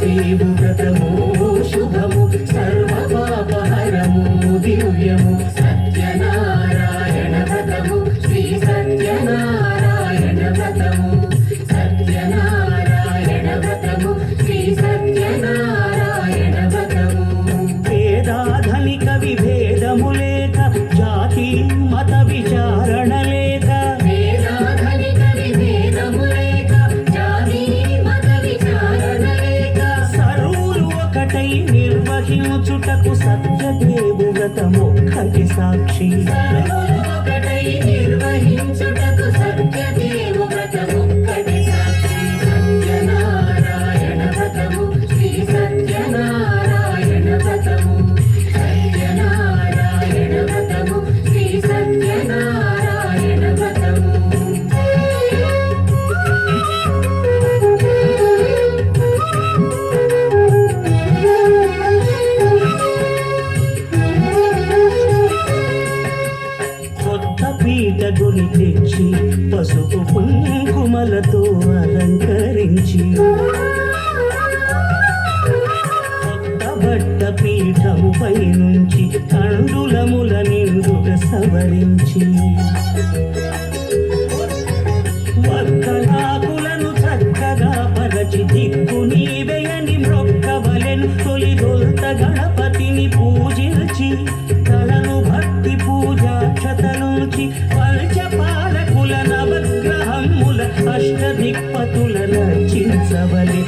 దేవు వ్రతము सकु सत्य देवव्रत मोक्ष के साक्षी। ధరించి కొత్త బట్ట పీఠముపై నుంచి కండులముల నిండుగ సవరించి. వక్కలాకులను చక్కగా పరచి దిక్కు నీవేయని మొక్కవలెను తొలి దొల్త గణపతిని పూజించి తలను భక్తి పూజాక్షతనుంచి పంచపాలకుల నవగ్రహముల అష్టదిక్పతు கவலை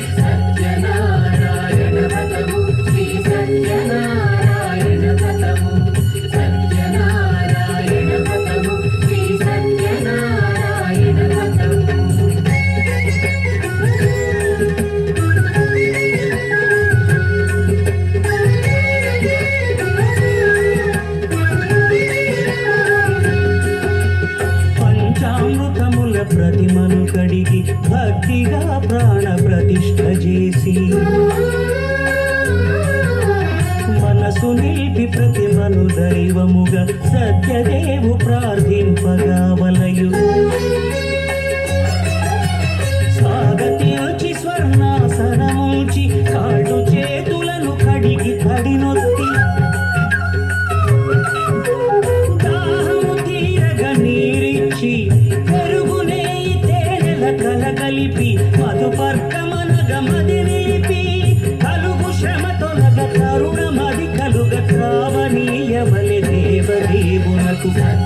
శిల్పి ప్రతిమను దైవముగా సత్యదేవు ప్రార్థింపగా వలయు.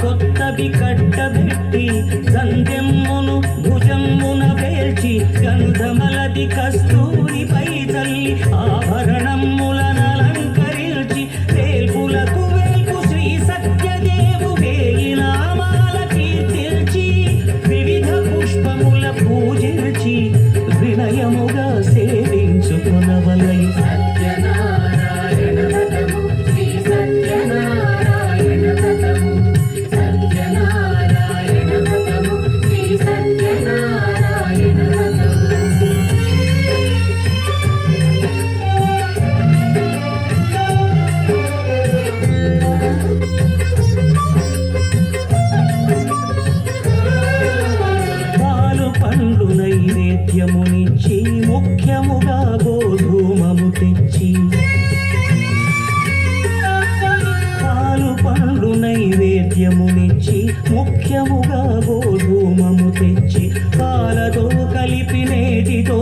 కొత్తది కట్టబెట్టు పాలు నైవేద్యమునిచ్చి ముఖ్యముగా గోధూమము తెచ్చి. పాలు పండ్లు నైవేద్యమునిచ్చి ముఖ్యముగా గోధూమము తెచ్చి పాలతో కలిపి నేటితో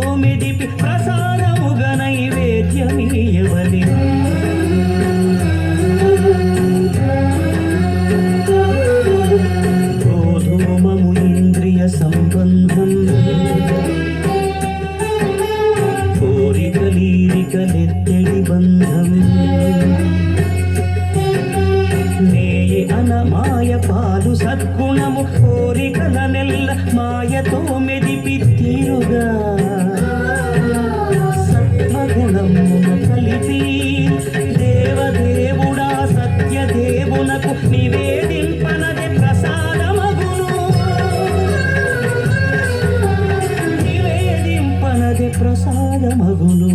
ప్రసాదమగును.